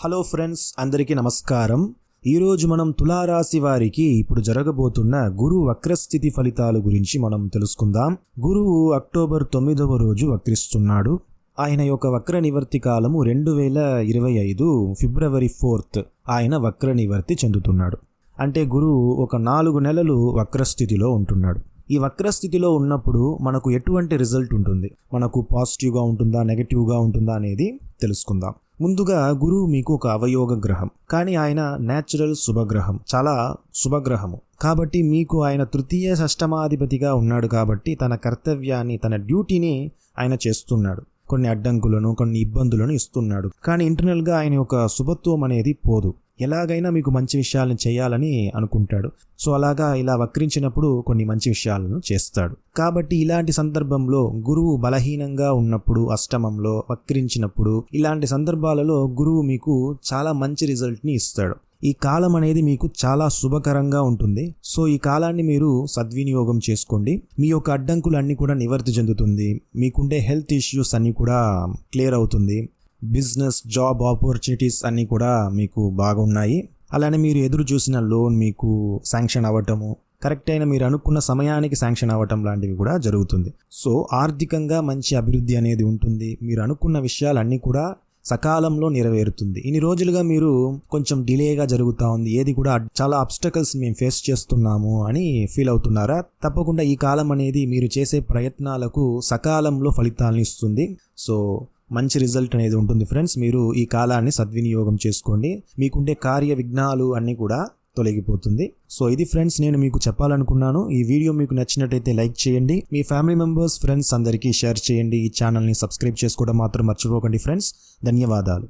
Hello friends అందరికీ నమస్కారం. ఈరోజు మనం తులారాశి వారికి ఇప్పుడు జరగబోతున్న గురు వక్రస్థితి ఫలితాల గురించి మనం తెలుసుకుందాం. గురువు అక్టోబర్ తొమ్మిదవ రోజు వక్రిస్తున్నాడు. ఆయన యొక్క వక్ర నివర్తి కాలము రెండు వేల ఇరవై ఐదు ఫిబ్రవరి ఫోర్త్ ఆయన వక్ర నివర్తి చెందుతున్నాడు. అంటే గురువు ఒక నాలుగు నెలలు వక్రస్థితిలో ఉంటున్నాడు. ఈ వక్రస్థితిలో ఉన్నప్పుడు మనకు ఎటువంటి రిజల్ట్ ఉంటుంది? మనకు పాజిటివ్గా ఉంటుందా నెగటివ్గా ఉంటుందా అనేది తెలుసుకుందాం. ముందుగా గురువు మీకు ఒక అవయోగ గ్రహం కానీ ఆయన నేచురల్ శుభగ్రహం చాలా శుభగ్రహము. కాబట్టి మీకు ఆయన తృతీయ షష్టమాధిపతిగా ఉన్నాడు కాబట్టి తన కర్తవ్యాన్ని తన డ్యూటీని ఆయన చేస్తున్నాడు. కొన్ని అడ్డంకులను కొన్ని ఇబ్బందులను ఇస్తున్నాడు. కానీ ఇంటర్నల్గా ఆయన యొక్క శుభత్వం అనేది పోదు. ఎలాగైనా మీకు మంచి విషయాలను చేయాలని అనుకుంటాడు. సో అలాగా ఇలా వక్రించినప్పుడు కొన్ని మంచి విషయాలను చేస్తాడు. కాబట్టి ఇలాంటి సందర్భంలో గురువు బలహీనంగా ఉన్నప్పుడు అష్టమంలో వక్రించినప్పుడు ఇలాంటి సందర్భాలలో గురువు మీకు చాలా మంచి రిజల్ట్ని ఇస్తాడు. ఈ కాలం అనేది మీకు చాలా శుభకరంగా ఉంటుంది. సో ఈ కాలాన్ని మీరు సద్వినియోగం చేసుకోండి. మీ యొక్క అడ్డంకులు అన్నీ కూడా నివర్తి చెందుతుంది. మీకుండే హెల్త్ ఇష్యూస్ అన్నీ కూడా క్లియర్ అవుతుంది. బిజినెస్ జాబ్ ఆపర్చునిటీస్ అన్నీ కూడా మీకు బాగున్నాయి. అలానే మీరు ఎదురు చూసిన లోన్ మీకు శాంక్షన్ అవ్వటము కరెక్ట్ అయిన మీరు అనుకున్న సమయానికి శాంక్షన్ అవ్వటం లాంటివి కూడా జరుగుతుంది. సో ఆర్థికంగా మంచి అభివృద్ధి అనేది ఉంటుంది. మీరు అనుకున్న విషయాలన్నీ కూడా సకాలంలో నెరవేరుతుంది. ఇన్ని రోజులుగా మీరు కొంచెం డిలేగా జరుగుతూ ఉంది. ఏది కూడా చాలా అబ్స్టకల్స్ మేము ఫేస్ చేస్తున్నాము అని ఫీల్ అవుతున్నారా? తప్పకుండా ఈ కాలం అనేది మీరు చేసే ప్రయత్నాలకు సకాలంలో ఫలితాలను ఇస్తుంది. సో మంచి రిజల్ట్ అనేది ఉంటుంది ఫ్రెండ్స్. మీరు ఈ కాలాన్ని సద్వినియోగం చేసుకోండి. మీకుండే కార్య విఘ్నాలు అన్నీ కూడా తొలగిపోతుంది. సో ఇది ఫ్రెండ్స్ నేను మీకు చెప్పాలనుకున్నాను. ఈ వీడియో మీకు నచ్చినట్టయితే లైక్ చేయండి. మీ ఫ్యామిలీ మెంబర్స్ ఫ్రెండ్స్ అందరికీ షేర్ చేయండి. ఈ ఛానల్ని సబ్స్క్రైబ్ చేసుకోవడం మాత్రం మర్చిపోకండి ఫ్రెండ్స్. ధన్యవాదాలు.